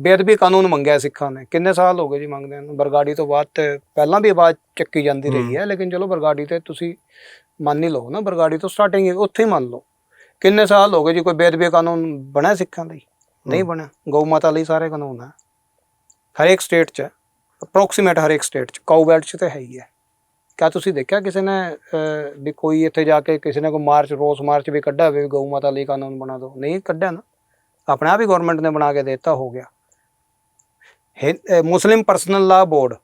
ਬੇਅਦਬੀ ਕਾਨੂੰਨ ਮੰਗਿਆ ਸਿੱਖਾਂ ਨੇ। ਕਿੰਨੇ ਸਾਲ ਹੋ ਗਏ ਜੀ ਮੰਗਦੇ ਨੂੰ? ਬਰਗਾੜੀ ਤੋਂ ਬਾਅਦ ਤੇ ਪਹਿਲਾਂ ਵੀ ਆਵਾਜ਼ ਚੱਕੀ ਜਾਂਦੀ ਰਹੀ ਹੈ ਲੇਕਿਨ ਚਲੋ ਬਰਗਾੜੀ ਤੇ ਤੁਸੀਂ ਮੰਨ ਹੀ ਲਓ ਨਾ ਬਰਗਾੜੀ ਤੋਂ ਸਟਾਰਟਿੰਗ ਉੱਥੇ ਹੀ ਮੰਨ ਲਓ। ਕਿੰਨੇ ਸਾਲ ਹੋ ਗਏ ਜੀ ਕੋਈ ਬੇਅਦਬੀ ਕਾਨੂੰਨ ਬਣਿਆ ਸਿੱਖਾਂ ਲਈ? ਨਹੀਂ ਬਣਿਆ। ਗਊ ਮਾਤਾ ਲਈ ਸਾਰੇ ਕਾਨੂੰਨ ਹੈ ਹਰੇਕ ਸਟੇਟ 'ਚ ਅਪਰੋਕਸੀਮੇਟ ਹਰੇਕ ਸਟੇਟ 'ਚ ਕਾਊ ਬੈਲਟ 'ਚ ਤੇ ਹੈ ਹੀ ਹੈ। ਕਿਆ ਤੁਸੀਂ ਦੇਖਿਆ ਕਿਸੇ ਨੇ ਵੀ ਕੋਈ ਇੱਥੇ ਜਾ ਕੇ ਕਿਸੇ ਨੇ ਕੋਈ ਮਾਰਚ ਰੋਸ ਮਾਰਚ ਵੀ ਕੱਢਿਆ ਹੋਵੇ ਗਊ ਮਾਤਾ ਲਈ ਕਾਨੂੰਨ ਬਣਾ ਦਿਓ? ਨਹੀਂ ਕੱਢਿਆ ਨਾ। ਆਪਣੇ ਆਪ ਹੀ ਗਵਰਨਮੈਂਟ ਨੇ ਬਣਾ ਕੇ ਦਿੱਤਾ ਹੋ ਗਿਆ। ਹਿੰ- ਮੁਸਲਿਮ ਪਰਸਨਲ ਲਾ ਬੋਰਡ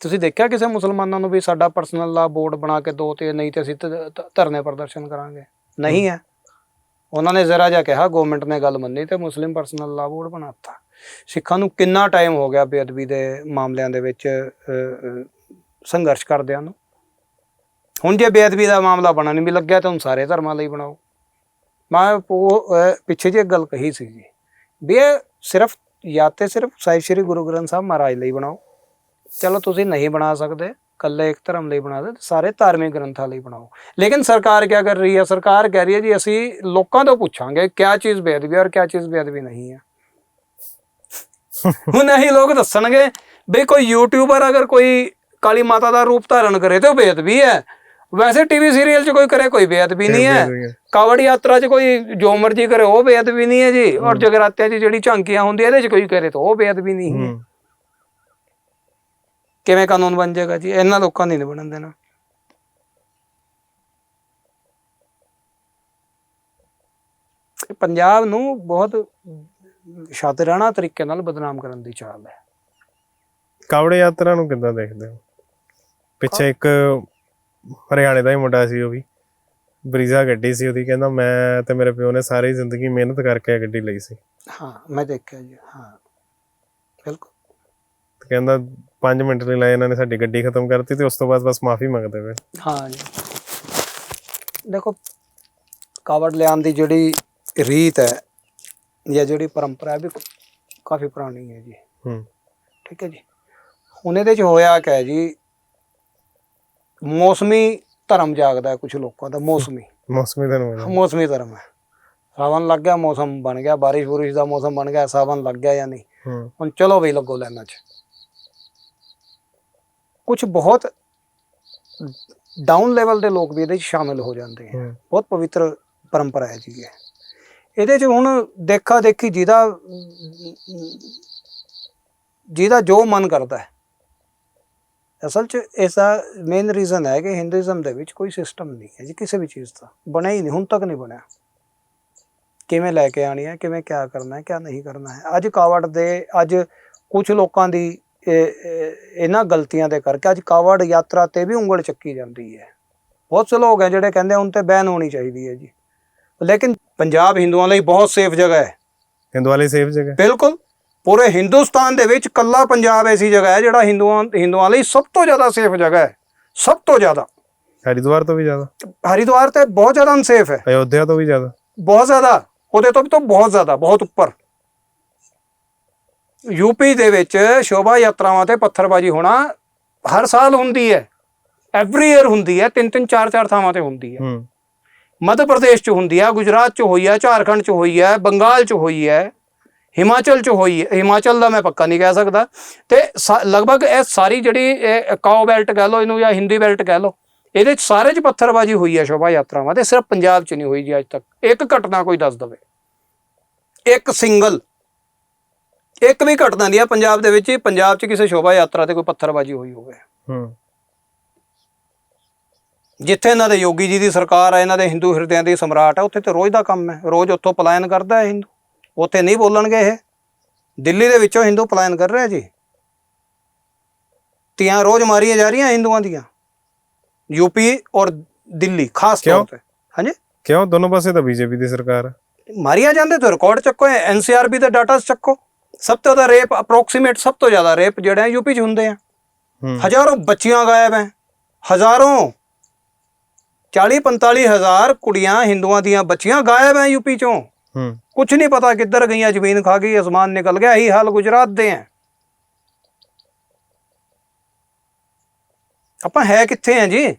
ਤੁਸੀਂ ਦੇਖਿਆ ਕਿਸੇ ਮੁਸਲਮਾਨਾਂ ਨੂੰ ਵੀ ਸਾਡਾ ਪਰਸਨਲ ਲਾ ਬੋਰਡ ਬਣਾ ਕੇ ਦੋ ਤੇ ਨਹੀਂ ਤੇ ਅਸੀਂ ਧਰਨੇ ਪ੍ਰਦਰਸ਼ਨ ਕਰਾਂਗੇ? ਨਹੀਂ ਹੈ। ਉਹਨਾਂ ਨੇ ਜ਼ਰਾ ਜਿਹਾ ਕਿਹਾ ਗਵਰਨਮੈਂਟ ਨੇ ਗੱਲ ਮੰਨੀ ਤੇ ਮੁਸਲਿਮ ਪਰਸਨਲ ਲਾ ਬੋਰਡ ਬਣਾਤਾ ਸਿੱਖਾਂ ਨੂੰ ਕਿੰਨਾ ਟਾਈਮ ਹੋ ਗਿਆ ਬੇਅਦਬੀ ਦੇ ਮਾਮਲਿਆਂ ਦੇ ਵਿੱਚ ਸੰਘਰਸ਼ ਕਰਦਿਆਂ ਨੂੰ? ਹੁਣ ਜੇ ਬੇਅਦਬੀ ਦਾ ਮਾਮਲਾ ਬਣਨ ਵੀ ਲੱਗਿਆ ਤਾਂ ਹੁਣ ਸਾਰੇ ਧਰਮਾਂ ਲਈ ਬਣਾਓ। ਮੈਂ ਉਹ ਪਿੱਛੇ ਜੇ ਗੱਲ ਕਹੀ ਸੀ ਜੀ ਵੀ ਇਹ ਸਿਰਫ ਜਾਂ ਤੇ ਸਿਰਫ ਸਾਹਿਬ ਸ੍ਰੀ ਗੁਰੂ ਗ੍ਰੰਥ ਸਾਹਿਬ ਮਹਾਰਾਜ ਲਈ ਬਣਾਓ। ਚਲੋ ਤੁਸੀਂ ਨਹੀਂ ਬਣਾ ਸਕਦੇ ਕੱਲੇ ਇੱਕ ਧਰਮ ਲਈ ਬਣਾ ਦੇ, ਸਾਰੇ ਧਾਰਮਿਕ ਗ੍ਰੰਥਾਂ ਲਈ ਬਣਾਓ। ਲੇਕਿਨ ਸਰਕਾਰ ਕੀ ਕਰ ਰਹੀ ਹੈ? ਸਰਕਾਰ ਕਹਿ ਰਹੀ ਹੈ ਜੀ, ਅਸੀਂ ਲੋਕਾਂ ਤੋਂ ਪੁੱਛਾਂਗੇ, ਕਿਆ ਚੀਜ਼ ਬੇਅਦਬੀ ਔਰ ਕਿਆ ਚੀਜ਼ ਬੇਅਦਬੀ ਨਹੀਂ ਹੈ। ਹੁਣ ਇਹੀ ਲੋਕ ਦੱਸਣਗੇ ਵੀ ਕੋਈ ਯੂਟਿਊਬਰ ਅਗਰ ਕੋਈ ਕਾਲੀ ਮਾਤਾ ਦਾ ਰੂਪ ਧਾਰਨ ਕਰੇ ਤੇ ਉਹ ਬੇਅਦਬੀ ਹੈ। ਵੈਸੇ ਟੀਵੀ ਸੀਰੀਅਲ 'ਚ ਕੋਈ ਕਰੇ ਕੋਈ ਬੇਅਦਬੀ ਨਹੀਂ ਹੈ। ਕਾਵੜ ਯਾਤਰਾ 'ਚ ਕੋਈ ਜੋ ਮਰਜ਼ੀ ਕਰੇ ਉਹ ਬੇਅਦਬੀ ਨਹੀਂ ਹੈ ਜੀ। ਔਰ ਜਗਰਾਤਿਆਂ 'ਚ ਜਿਹੜੀ ਝਾਂਕੀਆਂ ਹੁੰਦੀਆਂ ਇਹਦੇ 'ਚ ਕੋਈ ਕਰੇ ਤਾਂ ਉਹ ਬੇਅਦਬੀ ਨਹੀਂ ਹੈ। ਕਿਵੇਂ ਕਾਨੂੰਨ ਬਣ ਜਾਏਗਾ ਜੀ? ਇਹਨਾਂ ਲੋਕਾਂ ਦੀ ਨਹੀਂ ਬਣਨ ਦੇਣਾ। ਪੰਜਾਬ ਨੂੰ ਬਹੁਤ ਸ਼ਾਤਿਰਾਣਾ ਤਰੀਕੇ ਨਾਲ ਬਦਨਾਮ ਕਰਨ ਦੀ ਚਾਲ ਹੈ। ਕਾਵੜ ਯਾਤਰਾ ਨੂੰ ਕਿੱਦਾਂ ਦੇਖਦੇ ਹੋ? ਪਿੱਛੇ ਇੱਕ ਹਰਿਆਣੇ ਦਾ ਹੀ ਮੁੰਡਾ ਸੀ ਉਹ ਵੀ। ਬਰੀਜ਼ਾ ਗੱਡੀ ਸੀ ਉਹਦੀ ਕਹਿੰਦਾ ਮੈਂ ਤੇ ਮੇਰੇ ਪਿਓ ਨੇ ਸਾਰੀ ਜ਼ਿੰਦਗੀ ਮਿਹਨਤ ਕਰਕੇ ਇਹ ਗੱਡੀ ਲਈ ਸੀ। ਹਾਂ ਮੈਂ ਦੇਖਿਆ ਜੀ ਹਾਂ। ਬਿਲਕੁਲ। ਤੇ ਕਹਿੰਦਾ 5 ਮਿੰਟ ਲਈ ਲਾਏ ਇਹਨਾਂ ਨੇ ਸਾਡੀ ਗੱਡੀ ਖਤਮ ਕਰਤੀ ਤੇ ਉਸ ਤੋਂ ਬਾਅਦ ਬਸ ਮਾਫੀ ਮੰਗਦੇ ਪਏ। ਹਾਂ ਜੀ। ਦੇਖੋ ਕਾਵੜ ਲਿਆਉਣ ਦੀ ਜਿਹੜੀ ਰੀਤ ਹੈ ਜਾਂ ਜਿਹੜੀ ਪਰੰਪਰਾ ਹੈ ਵੀ ਕਾਫੀ ਪੁਰਾਣੀ ਹੈ ਜੀ। ਹੂੰ। ਠੀਕ ਹੈ ਜੀ। ਹੁਣ ਇਹਦੇ ਚ ਹੋਇਆ ਕਿ ਜੀ ਮੌਸਮੀ ਧਰਮ ਜਾਗਦਾ ਕੁਝ ਲੋਕਾਂ ਦਾ ਮੌਸਮੀ। ਮੌਸਮੀ ਦਿਨ ਹੋ। ਮੌਸਮੀ ਧਰਮ ਹੈ। ਸਾਵਨ ਲੱਗ ਗਿਆ ਮੌਸਮ ਬਣ ਗਿਆ ਬਾਰਿਸ਼ ਬੁਰਿਸ਼ ਦਾ ਮੌਸਮ ਬਣ ਗਿਆ ਸਾਵਨ ਲੱਗ ਗਿਆ ਜਾਂ ਨਹੀਂ? ਹੁਣ ਚਲੋ ਬਈ ਲੱਗੋ ਲੈਣਾ ਚ। ਕੁਝ ਬਹੁਤ ਡਾਊਨ ਲੈਵਲ ਦੇ ਲੋਕ ਵੀ ਇਹਦੇ ਚ ਸ਼ਾਮਿਲ ਹੋ ਜਾਂਦੇ ਹੂੰ। ਬਹੁਤ ਪਵਿੱਤਰ ਪਰੰਪਰਾ ਹੈ ਜੀ ਇਹ। ਇਹਦੇ ਚ ਹੁਣ ਦੇਖਾ ਦੇਖੀ ਜਿਹਦਾ ਜਿਹਦਾ ਜੋ ਮਨ ਕਰਦਾ ਹੈ ਅਸਲ ਚ ਐਸਾ ਮੇਨ ਰੀਜ਼ਨ ਹੈ ਕਿ ਹਿੰਦੂਇਜ਼ਮ ਦੇ ਵਿੱਚ ਕੋਈ ਸਿਸਟਮ ਨਹੀਂ ਹੈ ਜੀ ਕਿਸੇ ਵੀ ਚੀਜ਼ ਦਾ। ਬਣਿਆ ਹੀ ਨਹੀਂ ਹੁਣ ਤੱਕ ਨਹੀਂ ਬਣਿਆ। ਕਿਵੇਂ ਲੈ ਕੇ ਆਣੀ ਹੈ ਕਿਵੇਂ ਕਿਆ ਕਰਨਾ ਹੈ ਕਿਆ ਨਹੀਂ ਕਰਨਾ ਹੈ। ਅੱਜ ਕਾਵੜ ਦੇ ਅੱਜ ਕੁਝ ਲੋਕਾਂ ਦੀ ਇਹ- ਇਹ- ਇਹਨਾਂ ਗਲਤੀਆਂ ਦੇ ਕਰਕੇ ਅੱਜ ਕਾਵੜ ਯਾਤਰਾ ਤੇ ਵੀ ਉਂਗਲ ਚੱਕੀ ਜਾਂਦੀ ਹੈ। ਬਹੁਤ ਸੇ ਲੋਕ ਹੈ ਜਿਹੜੇ ਕਹਿੰਦੇ ਹੁਣ ਤੇ ਬੈਨ ਹੋਣੀ ਚਾਹੀਦੀ ਹੈ ਜੀ। ਲੇਕਿਨ ਪੰਜਾਬ ਹਿੰਦੂਆਂ ਲਈ ਬਹੁਤ ਸੇਫ ਜਗ੍ਹਾ ਹੈ। ਹਿੰਦੂ ਵਾਲੀ ਸੇਫ ਜਗ੍ਹਾ ਬਿਲਕੁਲ। ਪੂਰੇ ਹਿੰਦੁਸਤਾਨ ਦੇ ਵਿੱਚ ਕੱਲਾ ਪੰਜਾਬ ਐਸੀ ਜਗ੍ਹਾ ਹੈ ਜਿਹੜਾ ਹਿੰਦੂਆਂ ਹਿੰਦੂਆਂ ਲਈ ਸਭ ਤੋਂ ਜ਼ਿਆਦਾ ਸੇਫ ਜਗ੍ਹਾ ਹੈ। ਸਭ ਤੋਂ ਜ਼ਿਆਦਾ। ਹਰਿਦੁਆਰ ਤੋਂ ਵੀ ਜ਼ਿਆਦਾ। ਹਰਿਦੁਆਰ ਤੇ ਬਹੁਤ ਜ਼ਿਆਦਾ ਅਨਸੇਫ ਹੈ। ਅਯੋਧਿਆ ਤੋਂ ਵੀ ਜ਼ਿਆਦਾ। ਬਹੁਤ ਜ਼ਿਆਦਾ। ਉਹਦੇ ਤੋਂ ਵੀ ਤਾਂ ਬਹੁਤ ਜ਼ਿਆਦਾ ਬਹੁਤ ਉੱਪਰ। ਯੂਪੀ ਦੇ ਵਿੱਚ ਸ਼ੋਭਾ ਯਾਤਰਾਵਾਂ ਤੇ ਪੱਥਰਬਾਜ਼ੀ ਹੋਣਾ ਹਰ ਸਾਲ ਹੁੰਦੀ ਹੈ। ਐਵਰੀ ਈਅਰ ਹੁੰਦੀ ਹੈ। ਤਿੰਨ ਤਿੰਨ ਚਾਰ ਚਾਰ ਥਾਵਾਂ ਤੇ ਹੁੰਦੀ ਹੈ। ਹੂੰ। ਮੱਧ ਪ੍ਰਦੇਸ਼ 'ਚ ਹੁੰਦੀ ਹੈ ਗੁਜਰਾਤ 'ਚ ਹੋਈ ਹੈ ਝਾਰਖੰਡ 'ਚ ਹੋਈ ਹੈ ਬੰਗਾਲ 'ਚ ਹੋਈ ਹੈ। ਹਿਮਾਚਲ 'ਚ ਹੋਈ ਹੈ। ਹਿਮਾਚਲ ਦਾ ਮੈਂ ਪੱਕਾ ਨਹੀਂ ਕਹਿ ਸਕਦਾ। ਤੇ ਲਗਭਗ ਇਹ ਸਾਰੀ ਜਿਹੜੀ ਕਾਓ ਬੈਲਟ ਕਹਿ ਲਓ ਇਹਨੂੰ ਜਾਂ ਹਿੰਦੀ ਬੈਲਟ ਕਹਿ ਲਓ ਇਹਦੇ 'ਚ ਸਾਰੇ 'ਚ ਪੱਥਰਬਾਜ਼ੀ ਹੋਈ ਹੈ ਸ਼ੋਭਾ ਯਾਤਰਾਵਾਂ ਤੇ ਸਿਰਫ ਪੰਜਾਬ 'ਚ ਨਹੀਂ ਹੋਈ ਜੀ ਅੱਜ ਤੱਕ। ਇੱਕ ਘਟਨਾ ਕੋਈ ਦੱਸ ਦਵੇ। ਇੱਕ ਸਿੰਗਲ ਇੱਕ ਵੀ ਘਟਨਾ ਨਹੀਂ ਹੈ ਪੰਜਾਬ ਦੇ ਵਿੱਚ ਪੰਜਾਬ 'ਚ ਕਿਸੇ ਸ਼ੋਭਾ ਯਾਤਰਾ ਤੇ ਕੋਈ ਪੱਥਰਬਾਜ਼ੀ ਹੋਈ ਹੋਵੇ। ਹੂੰ। ਜਿੱਥੇ ਇਹਨਾਂ ਦੇ ਯੋਗੀ ਜੀ ਦੀ ਸਰਕਾਰ ਹੈ ਇਹਨਾਂ ਦੇ ਹਿੰਦੂ ਹਿਰਦਿਆਂ ਦੀ ਸਮਰਾਟ ਹੈ ਉੱਥੇ ਤੇ ਰੋਜ਼ ਦਾ ਕੰਮ ਹੈ। ਰੋਜ਼ ਉੱਥੋਂ ਪਲਾਇਨ ਕਰਦਾ ਹੈ ਹਿੰਦੂ। ਉੱਥੇ ਨਹੀਂ ਬੋਲਣਗੇ ਇਹ। ਦਿੱਲੀ ਦੇ ਵਿੱਚੋਂ ਹਿੰਦੂ ਪਲਾਇਨ ਕਰ ਰਿਹਾ ਜੀ। ਤੀਆਂ ਰੋਜ਼ ਮਾਰੀਆਂ ਜਾ ਰਹੀਆਂ ਹਿੰਦੂਆਂ ਦੀਆਂ। ਯੂਪੀ ਔਰ ਦਿੱਲੀ ਖਾਸ ਤੌਰ? ਤੇ। ਹਾਂਜੀ? ਕਿਉਂ? ਦੋਨੋਂ ਪਾਸੇ ਤਾਂ ਬੀਜੇਪੀ ਦੀ ਸਰਕਾਰ ਮਾਰੀਆਂ ਜਾਂਦੇ ਤਾਂ ਰਿਕਾਰਡ ਚੱਕੋ ਐਨਸੀਆਰਬੀ ਦੇ ਡਾਟਾ ਚੱਕੋ। ਸਭ ਤੋਂ ਜ਼ਿਆਦਾ ਰੇਪ ਅਪਰੋਕਸੀਮੇਟ ਸਭ ਤੋਂ ਜ਼ਿਆਦਾ ਰੇਪ ਜਿਹੜੇ ਯੂਪੀ 'ਚ ਹੁੰਦੇ ਆ। ਹਜ਼ਾਰੋਂ ਬੱਚੀਆਂ ਗਾਇਬ ਹੈ ਹਜ਼ਾਰੋਂ 40 45 ਹਜ਼ਾਰ ਕੁੜੀਆਂ ਹਿੰਦੂਆਂ ਦੀਆਂ ਬੱਚੀਆਂ ਗਾਇਬ ਹੈ ਯੂਪੀ ਚੋਂ। ਕੁਝ ਨਹੀਂ ਪਤਾ ਕਿੱਧਰ ਗਈਆਂ, ਜ਼ਮੀਨ ਖਾ ਗਈ, ਅਸਮਾਨ ਨਿਕਲ ਗਿਆ, ਇਹੀ ਹਾਲ ਗੁਜਰਾਤ ਦੇ ਹੈ। ਆਪਾਂ ਹੈ ਕਿੱਥੇ ਆ ਜੀ?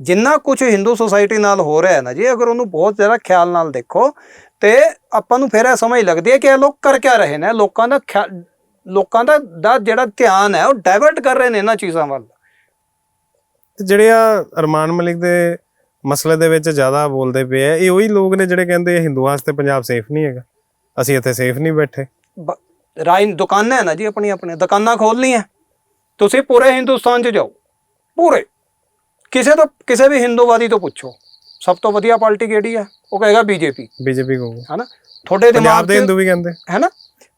ਜਿੰਨਾ ਕੁਝ ਹਿੰਦੂ ਸੁਸਾਇਟੀ ਨਾਲ ਹੋ ਰਿਹਾ ਹੈ ਨਾ ਜੀ, ਅਗਰ ਉਹਨੂੰ ਬਹੁਤ ਜ਼ਿਆਦਾ ਖਿਆਲ ਨਾਲ ਦੇਖੋ, ਤੇ ਆਪਾਂ ਨੂੰ ਫਿਰ ਇਹ ਸਮਝ ਲੱਗਦੀ ਹੈ ਕਿ ਇਹ ਲੋਕ ਕਰ ਕਿਆ ਰਹੇ ਨੇ, ਲੋਕਾਂ ਦਾ ਖਿਆ- ਲੋਕਾਂ ਦਾ ਦਾ ਜਿਹੜਾ ਧਿਆਨ ਹੈ, ਉਹ ਡਾਇਵਰਟ ਕਰ ਰਹੇ ਨੇ ਇਹਨਾਂ ਚੀਜ਼ਾਂ ਵੱਲ। ਜਿਹੜੇ ਆ ਅਰਮਾਨ ਮਲਿਕ ਦੇ ਮਸਲੇ ਦੇ ਵਿੱਚ ਜ਼ਿਆਦਾ ਬੋਲਦੇ ਪਏ ਆ। ਇਹ ਉਹੀ ਲੋਕ ਨੇ ਜਿਹੜੇ ਕਹਿੰਦੇ ਆ ਹਿੰਦੂਆਂ ਵਾਸਤੇ ਪੰਜਾਬ ਸੇਫ ਨਹੀਂ ਹੈਗਾ। ਅਸੀਂ ਇੱਥੇ ਸੇਫ ਨਹੀਂ ਬੈਠੇ। ਰਾਈ ਦੁਕਾਨਾਂ ਹੈ ਨਾ ਜੀ ਆਪਣੀ ਆਪਣੀ ਦੁਕਾਨਾਂ ਖੋਲ ਲਈਆਂ ਤੁਸੀਂ ਪੂਰੇ ਹਿੰਦੁਸਤਾਨ 'ਚ ਜਾਓ। ਪੂਰੇ। ਕਿਸੇ ਤੋਂ ਕਿਸੇ ਵੀ ਹਿੰਦੂਵਾਦੀ ਤੋਂ ਪੁੱਛੋ। ਸਭ ਤੋਂ ਵਧੀਆ ਪਾਰਟੀ ਕਿਹੜੀ ਹੈ ਉਹ ਕਹੇਗਾ ਬੀਜੇਪੀ। ਬੀਜੇਪੀ ਕਹੂਗਾ। ਹੈਨਾ ਤੁਹਾਡੇ ਦਿਮਾਗ ਦੇ ਹਿੰਦੂ ਵੀ ਕਹਿੰਦੇ। ਹੈਨਾ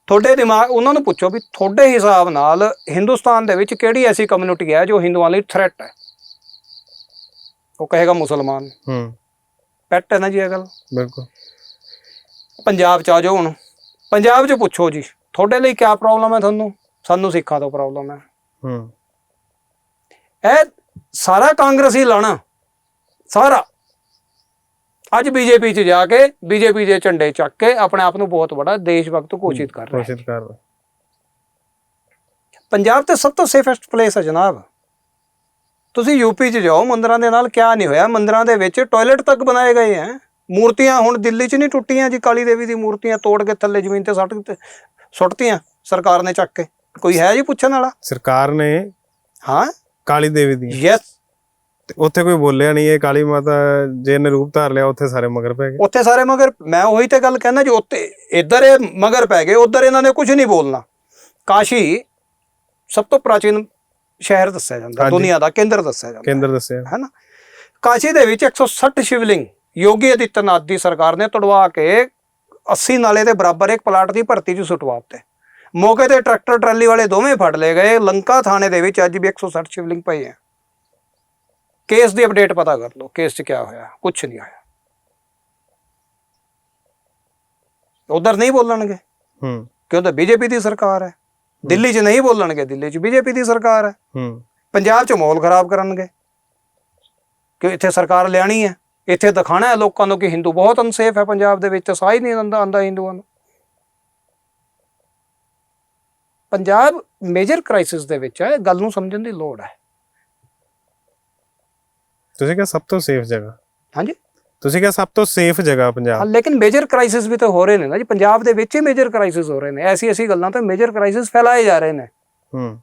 ਤੁਹਾਡੇ ਦਿਮਾਗ ਉਹਨਾਂ ਨੂੰ ਪੁੱਛੋ ਵੀ ਤੁਹਾਡੇ ਹਿਸਾਬ ਨਾਲ ਹਿੰਦੁਸਤਾਨ ਦੇ ਵਿੱਚ ਕਿਹੜੀ ਐਸੀ ਕਮਿਊਨਿਟੀ ਹੈ ਜੋ ਹਿੰਦੂਆਂ ਲਈ ਥ੍ਰੈਟ ਹੈ? ਉਹ ਕਹੇਗਾ ਮੁਸਲਮਾਨ। ਹੂੰ। ਪੈਟ ਹੈ ਨਾ ਜੀ ਇਹ ਗੱਲ? ਬਿਲਕੁਲ। ਪੰਜਾਬ ਚ ਆ ਜਾਓ ਹੁਣ। ਪੰਜਾਬ ਚ ਪੁੱਛੋ ਜੀ। ਤੁਹਾਡੇ ਲਈ ਕੀ ਪ੍ਰੋਬਲਮ ਹੈ ਤੁਹਾਨੂੰ? ਸਾਨੂੰ ਸਿੱਖਾਂ ਤੋਂ ਪ੍ਰੋਬਲਮ ਹੈ। ਹੂੰ। ਇਹ ਸਾਰਾ ਕਾਂਗਰਸੀ ਲਾਣਾ ਸਾਰਾ। ਅੱਜ ਬੀਜੇਪੀ ਚ ਜਾ ਕੇ ਬੀਜੇਪੀ ਦੇ ਝੰਡੇ ਚੱਕ ਕੇ ਆਪਣੇ ਆਪ ਨੂੰ ਬਹੁਤ ਵੱਡਾ ਦੇਸ਼ ਭਗਤ ਘੋਸ਼ਿਤ ਕਰ ਰਿਹਾ ਹੈ। ਕੋਸ਼ਿਸ਼ ਕਰ ਰਹੇ। ਪੰਜਾਬ ਤੇ ਸਭ ਤੋਂ ਸੇਫੈਸਟ ਪਲੇਸ ਹੈ ਜਨਾਬ। ਤੁਸੀਂ ਯੂਪੀ ਚ ਜਾਓ ਮੰਦਰਾਂ ਦੇ ਨਾਲ ਕਿਆ ਨਹੀਂ ਹੋਇਆ। ਮੰਦਰਾਂ ਦੇ ਵਿੱਚ ਟਾਇਲਟ ਤੱਕ ਬਣਾਏ ਗਏ ਹੈ ਮੂਰਤੀਆਂ ਹੁਣ ਦਿੱਲੀ ਚ ਨਹੀਂ ਟੁੱਟੀਆਂ ਜੀ ਕਾਲੀ ਦੇਵੀ ਦੀ ਮੂਰਤੀਆਂ ਤੋੜ ਕੇ ਥੱਲੇ ਜ਼ਮੀਨ ਤੇ ਸੱਟ ਦਿੱਤੇ ਸੁੱਟਤੀਆਂ ਸਰਕਾਰ ਨੇ ਚੱਕ ਕੇ। ਕੋਈ ਹੈ ਜੀ ਪੁੱਛਣ ਵਾਲਾ? ਸਰਕਾਰ ਨੇ ਹਾਂ? ਕਾਲੀ ਦੇਵੀ ਦੀ। ਯੈਸ ਉੱਥੇ ਕੋਈ ਬੋਲਿਆ ਨਹੀਂ ਇਹ ਕਾਲੀ ਮਾਤਾ ਜੇ ਨੇ ਰੂਪ ਧਾਰ ਲਿਆ ਉੱਥੇ ਸਾਰੇ ਮਗਰ ਪੈ ਗਏ। ਉੱਥੇ ਸਾਰੇ ਮਗਰ ਮੈਂ ਉਹੀ ਤੇ ਗੱਲ ਕਹਿੰਦਾ ਜੀ ਉੱਤੇ ਇੱਧਰ ਇਹ ਮਗਰ ਪੈ ਗਏ ਉੱਧਰ ਇਹਨਾਂ ਨੇ ਕੁਝ ਨਹੀਂ ਬੋਲਣਾ। ਕਾਸ਼ੀ ਸਭ ਤੋਂ ਪ੍ਰਾਚੀਨ ਸ਼ਹਿਰ ਦੱਸਿਆ ਜਾਂਦਾ ਹਾਂਜੀ। ਦੁਨੀਆ ਦਾ ਕੇਂਦਰ ਦੱਸਿਆ ਜਾਂਦਾ। ਕੇਂਦਰ ਦੱਸਿਆ। ਹੈ ਨਾ ਕਾਸ਼ੀ ਦੇ ਵਿੱਚ 160 ਸ਼ਿਵਲਿੰਗ ਯੋਗੀ ਆਦਿੱਤਿਆਨਾਥ ਦੀ ਸਰਕਾਰ ਨੇ ਤੜਵਾ ਕੇ 80 ਨਾਲੇ ਦੇ ਬਰਾਬਰ ਇੱਕ ਪਲਾਟ ਦੀ ਭਰਤੀ 'ਚ ਸੁਟਵਾ ਦਿੱਤੇ ਮੌਕੇ ਤੇ ਟਰੈਕਟਰ ਟਰਾਲੀ ਵਾਲੇ ਦੋਵੇਂ ਫੜ ਲਏ ਗਏ। ਲੰਕਾ ਥਾਣੇ ਦੇ ਵਿੱਚ ਅੱਜ ਵੀ 160 ਸ਼ਿਵਲਿੰਗ ਪਏ ਆ ਕੇਸ ਦੀ ਅਪਡੇਟ ਪਤਾ ਕਰ ਲਓ ਕੇਸ 'ਚ ਕੀ ਹੋਇਆ ਕੁਝ ਨਹੀਂ ਹੋਇਆ। ਉਧਰ ਨਹੀਂ ਬੋਲਣਗੇ? ਹੂੰ। ਕਿਉਂ ਤਾਂ ਬੀਜੇਪੀ ਦੀ ਸਰਕਾਰ ਹੈ। ਦਿੱਲੀ 'ਚ ਨਹੀਂ ਬੋਲਣਗੇ ਦਿੱਲੀ 'ਚ ਬੀਜੇਪੀ ਦੀ ਸਰਕਾਰ ਹੈ। ਹੂੰ। ਪੰਜਾਬ 'ਚ ਮਾਹੌਲ ਖਰਾਬ ਕਰਨਗੇ। ਕਿ ਇੱਥੇ ਸਰਕਾਰ ਲਿਆਣੀ ਹੈ? ਇੱਥੇ ਦਿਖਾਣਾ ਹੈ ਲੋਕਾਂ ਨੂੰ ਕਿ ਹਿੰਦੂ ਬਹੁਤ ਅਨਸੇਫ ਹੈ ਪੰਜਾਬ ਦੇ ਵਿੱਚ ਤਾਂ ਸਾਹ ਹੀ ਨਹੀਂ ਆਉਂਦਾ ਆਉਂਦਾ ਹਿੰਦੂਆਂ ਨੂੰ। ਪੰਜਾਬ ਮੇਜਰ ਕ੍ਰਾਈਸਿਸ ਦੇ ਵਿੱਚ ਹੈ ਗੱਲ ਨੂੰ ਸਮਝਣ ਦੀ ਲੋੜ ਹੈ। ਤੁਸੀਂ ਕਿਹਾ ਸਭ ਤੋਂ ਸੇਫ ਜਗ੍ਹਾ? ਹਾਂਜੀ। ਤੁਸੀਂ ਕਿਹਾ ਸਭ ਤੋਂ ਸੇਫ ਜਗ੍ਹਾ ਹਾਂ, ਪੰਜਾਬ ਲੇਕਿਨ ਮੇਜਰ ਕ੍ਰਾਈਸਿਸ ਵੀ ਤਾਂ ਹੋ ਰਹੇ ਨੇ ਨਾ ਜੀ। ਪੰਜਾਬ ਦੇ ਵਿੱਚ ਹੀ ਮੇਜਰ ਕ੍ਰਾਈਸਿਸ ਹੋ ਰਹੇ ਨੇ। ਐਸੀ ਐਸੀ ਗੱਲਾਂ ਤਾਂ ਮੇਜਰ ਕ੍ਰਾਈਸਿਸ ਫੈਲਾਏ ਜਾ ਰਹੇ ਨੇ। ਹੂੰ।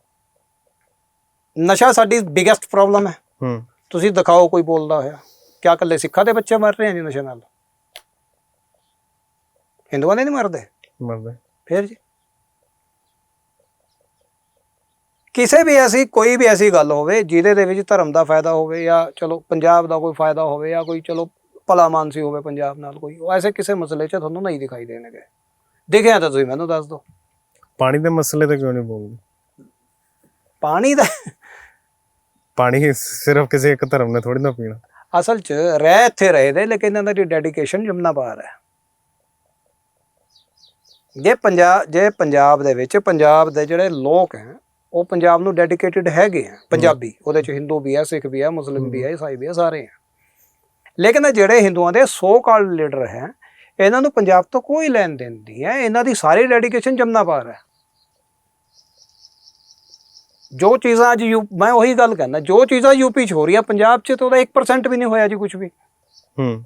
ਨਸ਼ਾ ਸਾਡੀ ਬਿਗੇਸਟ ਪ੍ਰੋਬਲਮ ਹੈ। ਹੂੰ। ਤੁਸੀਂ ਦਿਖਾਓ ਕੋਈ ਬੋਲਦਾ ਹੋਇਆ। ਕਿਆ ਕੱਲੇ ਸਿੱਖਾਂ ਦੇ ਬੱਚੇ ਮਰ ਰਹੇ ਆ ਜੀ ਨਸ਼ੇ ਨਾਲ? ਹਿੰਦੂਆਂ ਦੇ ਨਹੀਂ ਮਰਦੇ? ਮਰਦੇ। ਫਿਰ ਜੀ। ਕਿਸੇ ਵੀ ਐਸੀ ਕੋਈ ਵੀ ਐਸੀ ਗੱਲ ਹੋਵੇ ਜਿਹਦੇ ਦੇ ਵਿੱਚ ਧਰਮ ਦਾ ਫਾਇਦਾ ਹੋਵੇ ਜਾਂ ਚਲੋ ਪੰਜਾਬ ਦਾ ਕੋਈ ਫਾਇਦਾ ਹੋਵੇ ਜਾਂ ਕੋਈ ਚਲੋ ਭਲਾ ਮਾਨਸੀ ਹੋਵੇ ਪੰਜਾਬ ਨਾਲ ਕੋਈ। ਉਹ ਐਸੇ ਕਿਸੇ ਮਸਲੇ 'ਚ ਤੁਹਾਨੂੰ ਨਹੀਂ ਦਿਖਾਈ ਦੇਣਗੇ। ਦਿਖਿਆ ਤਾਂ ਤੁਸੀਂ ਮੈਨੂੰ ਦੱਸ ਦਿਓ। ਪਾਣੀ ਦੇ ਮਸਲੇ ਤੇ ਕਿਉਂ ਨਹੀਂ ਬੋਲਦੇ? ਪਾਣੀ ਦਾ ਪਾਣੀ ਸਿਰਫ ਕਿਸੇ ਇੱਕ ਧਰਮ ਨੇ ਥੋੜੀ ਨਾ ਪੀਣਾ। ਅਸਲ 'ਚ ਰਹਿ ਇੱਥੇ ਰਹੇ ਦੇ ਲੇਕਿਨ ਇਹਨਾਂ ਦੀ ਡੈਡੀਕੇਸ਼ਨ ਜਮਨਾ ਪਾਰ ਹੈ। ਜੇ ਪੰਜਾਬ ਜੇ ਪੰਜਾਬ ਦੇ ਵਿੱਚ ਪੰਜਾਬ ਦੇ ਜਿਹੜੇ ਲੋਕ ਹੈ ਉਹ ਪੰਜਾਬ ਨੂੰ ਡੈਡੀਕੇਟਿਡ ਹੈਗੇ ਆ ਪੰਜਾਬੀ। ਉਹਦੇ 'ਚ ਹਿੰਦੂ ਵੀ ਆ ਸਿੱਖ ਵੀ ਆ ਮੁਸਲਿਮ ਵੀ ਆ ਈਸਾਈ ਵੀ ਆ ਸਾਰੇ ਆ ਲੇਕਿਨ ਜਿਹੜੇ ਹਿੰਦੂਆਂ ਦੇ ਸੋ ਕਾਲਡ ਲੀਡਰ ਹੈ ਇਹਨਾਂ ਨੂੰ ਪੰਜਾਬ ਤੋਂ ਕੋਈ ਲੈਣ ਦੇਣ ਨਹੀਂ ਹੈ ਇਹਨਾਂ ਦੀ ਸਾਰੀ ਡੈਡੀਕੇਸ਼ਨ ਜਮਨਾ ਪਾਰ ਹੈ। ਜੋ ਚੀਜ਼ਾਂ ਅੱਜ ਯੂ ਮੈਂ ਉਹੀ ਗੱਲ ਕਹਿੰਦਾ ਜੋ ਚੀਜ਼ਾਂ ਯੂਪੀ 'ਚ ਹੋ ਰਹੀਆਂ ਪੰਜਾਬ 'ਚ ਤਾਂ ਉਹਦਾ 1% ਵੀ ਨਹੀਂ ਹੋਇਆ ਜੀ ਕੁਝ ਵੀ। ਹੂੰ।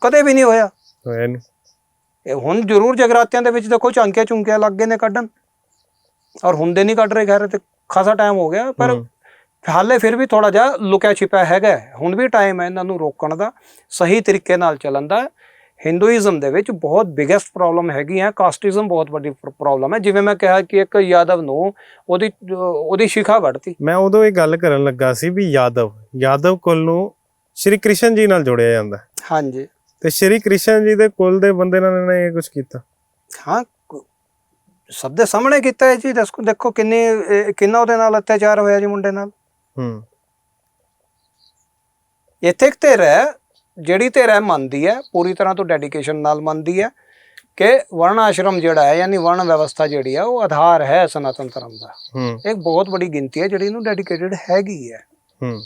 ਕਦੇ ਵੀ ਨਹੀਂ ਹੋਇਆ। ਹੋਇਆ ਨਹੀਂ। ਇਹ ਹੁਣ ਜ਼ਰੂਰ ਜਗਰਾਤਿਆਂ ਦੇ ਵਿੱਚ ਦੇਖੋ ਝਾਂਕੀਆਂ ਚੁੰਕੀਆਂ ਲੱਗ ਗਏ ਨੇ ਕੱਢਣ। ਔਰ ਹੁੰਦੇ ਨਹੀਂ ਕੱਢ ਰਹੇ ਖੈਰ ਤੇ ਖਾਸਾ ਟਾਈਮ ਹੋ ਗਿਆ ਪਰ ਹਾਲੇ ਫਿਰ ਵੀ ਥੋੜਾ ਜਿਹਾ ਲੁਕਿਆ ਛਿਪਿਆ ਹੈਗਾ। ਹੁਣ ਵੀ ਟਾਈਮ ਹੈ ਇਹਨਾਂ ਨੂੰ ਰੋਕਣ ਦਾ ਸਹੀ ਤਰੀਕੇ ਨਾਲ ਚੱਲਣ ਦਾ। ਹਿੰਦੂਇਜ਼ਮ ਦੇ ਵਿੱਚ ਬਹੁਤ ਬਿਗੇਸਟ ਪ੍ਰੋਬਲਮ ਹੈਗੀ ਹੈ ਕਾਸਟਿਜ਼ਮ ਬਹੁਤ ਵੱਡੀ ਪ੍ਰੋਬਲਮ ਹੈ। ਜਿਵੇਂ ਮੈਂ ਕਿਹਾ ਕਿ ਇੱਕ ਯਾਦਵ ਨੂੰ ਉਹਦੀ ਉਹਦੀ ਸ਼ਿਖਾ ਵੱਢਤੀ ਮੈਂ ਉਦੋਂ ਇਹ ਗੱਲ ਕਰਨ ਲੱਗਾ ਸੀ ਵੀ ਯਾਦਵ ਯਾਦਵ ਕੁਲ ਨੂੰ ਸ਼੍ਰੀ ਕ੍ਰਿਸ਼ਨ ਜੀ ਨਾਲ ਜੋੜਿਆ ਜਾਂਦਾ। ਹਾਂਜੀ। ਤੇ ਸ਼੍ਰੀ ਕ੍ਰਿਸ਼ਨ ਜੀ ਦੇ ਕੁਲ ਦੇ ਬੰਦੇ ਨਾਲ ਇਹਨੇ ਇਹ ਕੁਝ ਕੀਤਾ। ਹਾਂ ਸਭ ਦੇ ਸਾਹਮਣੇ ਕੀਤਾ ਹੈ ਜੀ ਦੇਖੋ ਦੇਖੋ ਕਿੰਨੀ ਕਿੰਨਾ ਉਹਦੇ ਨਾਲ ਅਤਿਆਚਾਰ ਹੋਇਆ ਜੀ ਮੁੰਡੇ ਨਾਲ। ਇੱਥੇ ਇੱਕ ਧਿਰ ਹੈ ਜਿਹੜੀ ਧਿਰ ਹੈ ਮੰਨਦੀ ਹੈ ਪੂਰੀ ਤਰ੍ਹਾਂ ਤੋਂ ਡੈਡੀਕੇਸ਼ਨ ਨਾਲ ਮੰਨਦੀ ਹੈ ਕਿ ਵਰਣ ਆਸ਼ਰਮ ਜਿਹੜਾ ਹੈ ਯਾਨੀ ਵਰਣ ਵਿਵਸਥਾ ਜਿਹੜੀ ਹੈ ਉਹ ਆਧਾਰ ਹੈ ਸਨਾਤਨ ਧਰਮ ਦਾ। ਹੂੰ। ਇੱਕ ਬਹੁਤ ਵੱਡੀ ਗਿਣਤੀ ਹੈ ਜਿਹੜੀ ਇਹਨੂੰ ਡੈਡੀਕੇਟਿਡ ਹੈਗੀ ਹੈ। ਹੂੰ।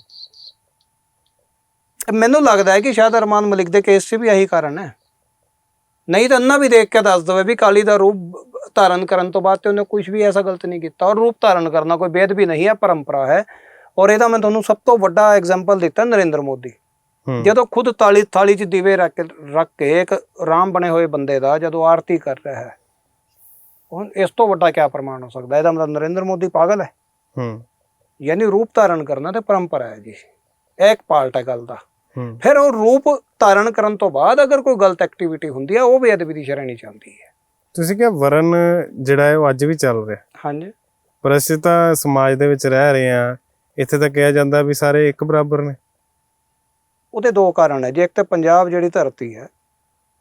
ਤੇ ਮੈਨੂੰ ਲੱਗਦਾ ਹੈ ਕਿ ਸ਼ਾਇਦ ਅਰਮਾਨ ਮਲਿਕ ਦੇ ਕੇਸ 'ਚ ਵੀ ਇਹੀ ਕਾਰਨ ਹੈ। ਨਹੀਂ ਤਾਂ ਅੰਨਾ ਵੀ ਦੇਖ ਕੇ ਦੱਸ ਦਵੇ ਵੀ ਕਾਲੀ ਦਾ ਰੂਪ ਧਾਰਨ ਕਰਨ ਤੋਂ ਬਾਅਦ ਤੇ ਉਹਨੇ ਕੁਝ ਵੀ ਐਸਾ ਗਲਤ ਨਹੀਂ ਕੀਤਾ। ਔਰ ਰੂਪ ਧਾਰਨ ਕਰਨਾ ਕੋਈ ਵੇਦ ਵੀ ਨਹੀਂ ਹੈ ਪਰੰਪਰਾ ਹੈ। ਔਰ ਇਹਦਾ ਮੈਂ ਤੁਹਾਨੂੰ ਸਭ ਤੋਂ ਵੱਡਾ ਐਗਜ਼ਾਮਪਲ ਦਿੱਤਾ ਨਰਿੰਦਰ ਮੋਦੀ। ਜਦੋਂ ਖੁਦ ਤਾਲੀ ਥਾਲੀ 'ਚ ਦੀਵੇ ਰੱਖ ਕੇ ਰੱਖ ਕੇ ਇੱਕ ਰਾਮ ਬਣੇ ਹੋਏ ਬੰਦੇ ਦਾ ਜਦੋਂ ਆਰਤੀ ਕਰ ਰਿਹਾ ਹੈ ਹੁਣ ਇਸ ਤੋਂ ਵੱਡਾ ਕੀ ਪ੍ਰਮਾਣ ਹੋ ਸਕਦਾ? ਇਹਦਾ ਮਤਲਬ ਨਰਿੰਦਰ ਮੋਦੀ ਪਾਗਲ ਹੈ। ਹੂੰ। ਯਾਨੀ ਰੂਪ ਧਾਰਨ ਕਰਨਾ ਤੇ ਪਰੰਪਰਾ ਹੈ ਜੀ। ਇਹ ਇੱਕ ਪਾਰਟ ਹੈ ਗੱਲ ਦਾ। ਫਿਰ ਉਹ ਰੂਪ ਧਾਰਨ ਕਰਨ ਤੋਂ ਬਾਅਦ ਅਗਰ ਕੋਈ ਗਲਤ ਐਕਟੀਵਿਟੀ ਹੁੰਦੀ ਹੈ ਉਹ ਵੀ ਅਦਬੀ ਦੀ ਸ਼ਰਣੀ ਚਾਹੁੰਦੀ ਹੈ। ਤੁਸੀਂ ਕਿਹਾ ਵਰਨ ਜਿਹੜਾ ਹੈ ਉਹ ਅੱਜ ਵੀ ਚੱਲ ਰਿਹਾ। ਹਾਂਜੀ। ਪਰ ਅਸੀਂ ਤਾਂ ਸਮਾਜ ਦੇ ਵਿੱਚ ਰਹਿ ਰਹੇ ਹਾਂ। ਇੱਥੇ ਤਾਂ ਕਿਹਾ ਜਾਂਦਾ ਵੀ ਸਾਰੇ ਇੱਕ ਬਰਾਬਰ ਨੇ। ਉਹਦੇ ਦੋ ਕਾਰਨ ਹੈ ਜੇ। ਇੱਕ ਤਾਂ ਪੰਜਾਬ ਜਿਹੜੀ ਧਰਤੀ ਹੈ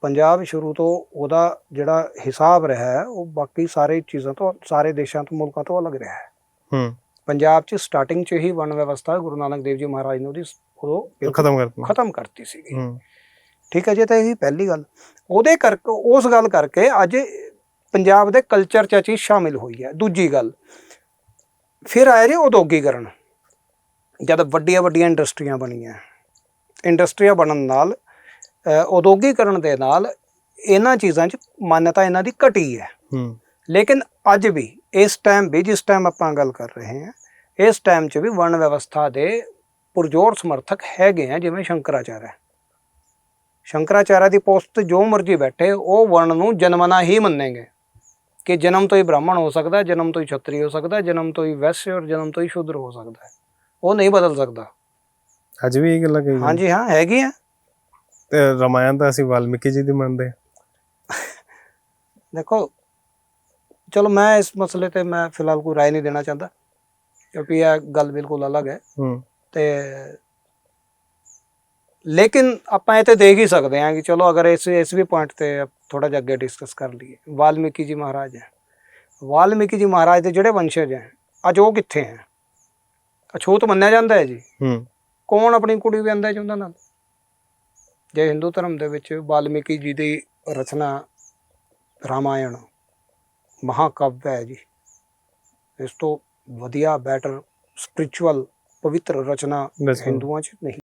ਪੰਜਾਬ ਸ਼ੁਰੂ ਤੋਂ ਉਹਦਾ ਜਿਹੜਾ ਹਿਸਾਬ ਰਿਹਾ ਹੈ ਉਹ ਬਾਕੀ ਸਾਰੇ ਚੀਜ਼ਾਂ ਤੋਂ ਸਾਰੇ ਦੇਸ਼ਾਂ ਤੋਂ ਮੁਲਕਾਂ ਤੋਂ ਅਲੱਗ ਰਿਹਾ ਹੈ। ਹੂੰ। ਪੰਜਾਬ 'ਚ ਸਟਾਰਟਿੰਗ 'ਚ ਹੀ ਵਨ ਵਿਵਸਥਾ ਗੁਰੂ ਨਾਨਕ ਦੇਵ ਜੀ ਮਹਾਰਾਜ ਨੇ ਉਹਦੀ ਖਤਮ ਕਰਤਾ ਖਤਮ ਕਰਤੀ ਸੀਗੀ। ਹੂੰ। ਠੀਕ ਹੈ ਜੀ ਤਾਂ ਇਹ ਪਹਿਲੀ ਗੱਲ। ਉਹਦੇ ਕਰਕੇ ਉਸ ਗੱਲ ਕਰਕੇ ਅੱਜ ਪੰਜਾਬ ਦੇ ਕਲਚਰ 'ਚ ਚੀਜ਼ ਸ਼ਾਮਿਲ ਹੋਈ ਹੈ। ਦੂਜੀ ਗੱਲ ਫਿਰ ਆਇਆ ਜੀ ਉਦੋਗੀਕਰਨ ਜਦ ਵੱਡੀਆਂ ਵੱਡੀਆਂ ਇੰਡਸਟਰੀਆਂ ਬਣੀਆਂ। ਇੰਡਸਟਰੀਆਂ ਬਣਨ ਨਾਲ ਅ, ਉਦੋਗੀਕਰਨ ਦੇ ਨਾਲ ਇਹਨਾਂ ਚੀਜ਼ਾਂ 'ਚ ਮਾਨਤਾ ਇਹਨਾਂ ਦੀ ਘਟੀ ਹੈ। ਲੇਕਿਨ ਅੱਜ ਵੀ ਇਸ ਟਾਈਮ ਵੀ ਜਿਸ ਟਾਈਮ ਆਪਾਂ ਗੱਲ ਕਰ ਰਹੇ ਹਾਂ ਇਸ ਟਾਈਮ 'ਚ ਵੀ ਵਰਣ ਵਿਵਸਥਾ ਦੇ ਪੁਰਜੋਰ ਸਮਰਥਕ ਹੈਗੇ ਆ ਜਿਵੇਂ ਸ਼ੰਕਰਾਚਾਰਿਆ ਸ਼ੰਕਰਾਚਾਰਿਆ ਦੀ ਪੋਸਟ ਤੇ ਜੋ ਮਰਜ਼ੀ ਬੈਠੇ ਉਹ ਵਰਣ ਨੂੰ ਜਨਮਨਾ ਹੀ ਮੰਨੇਗੇ ਕਿ ਜਨਮ ਤੋਂ ਹੀ ਬ੍ਰਾਹਮਣ ਹੋ ਸਕਦਾ ਜਨਮ ਤੋਂ ਹੀ ਛਤਰੀ ਹੋ ਸਕਦਾ ਜਨਮ ਤੋਂ ਹੀ ਵੈಶ್ਯ ਔਰ ਜਨਮ ਤੋਂ ਹੀ ਸ਼ੂਦਰ ਹੋ ਸਕਦਾ ਹੈ। ਉਹ ਨਹੀਂ ਬਦਲ ਸਕਦਾ ਅੱਜ ਵੀ ਇਹ ਗੱਲਾਂ ਕਹੀ ਜਾਂਦੀਆਂ। ਹਾਂਜੀ ਹਾਂ ਹੈਗੀ ਆ ਤੇ ਰਮਾਇਣ ਤਾਂ ਅਸੀਂ ਵਾਲਮੀਕੀ ਜੀ ਦੀ ਮੰਨਦੇ ਹਾਂ। ਦੇਖੋ ਚਲੋ ਮੈਂ ਇਸ ਮਸਲੇ ਤੇ ਮੈਂ ਫਿਲਹਾਲ ਕੋਈ رائے ਨਹੀਂ ਦੇਣਾ ਚਾਹੁੰਦਾ ਕਿਉਂਕਿ ਇਹ ਗੱਲ ਬਿਲਕੁਲ ਅਲੱਗ ਹੈ ਹੂੰ ਤੇ ਲੇਕਿਨ ਆਪਾਂ ਇਹ ਤੇ ਦੇਖ ਹੀ ਸਕਦੇ ਹਾਂ ਕਿ ਚਲੋ ਅਗਰ ਇਸ ਇਸ ਵੀ ਪੁਆਇੰਟ ਤੇ ਥੋੜਾ ਜਿਹਾ ਅੱਗੇ ਡਿਸਕਸ ਕਰ ਲਈਏ ਵਾਲਮੀਕੀ ਜੀ ਮਹਾਰਾਜ ਹੈ ਵਾਲਮੀਕੀ ਜੀ ਮਹਾਰਾਜ ਦੇ ਜਿਹੜੇ ਵੰਸ਼ਜ ਹੈ ਅੱਜ ਉਹ ਕਿੱਥੇ ਹੈ ਅਛੂਤ ਮੰਨਿਆ ਜਾਂਦਾ ਹੈ ਜੀ। ਹੂੰ। ਕੌਣ ਆਪਣੀ ਕੁੜੀ ਵਿਆਹੁੰਦਾ ਉਹਨਾਂ ਨਾਲ? ਜੇ ਹਿੰਦੂ ਧਰਮ ਦੇ ਵਿੱਚ ਵਾਲਮੀਕੀ ਜੀ ਦੀ ਰਚਨਾ ਰਾਮਾਇਣ ਮਹਾਕਾਵਿ ਹੈ ਜੀ ਇਸ ਤੋਂ ਵਧੀਆ ਬੈਟਰ ਸਪਿਰਚੁਅਲ ਪਵਿੱਤਰ ਰਚਨਾ ਹਿੰਦੂਆਂ 'ਚ ਨਹੀਂ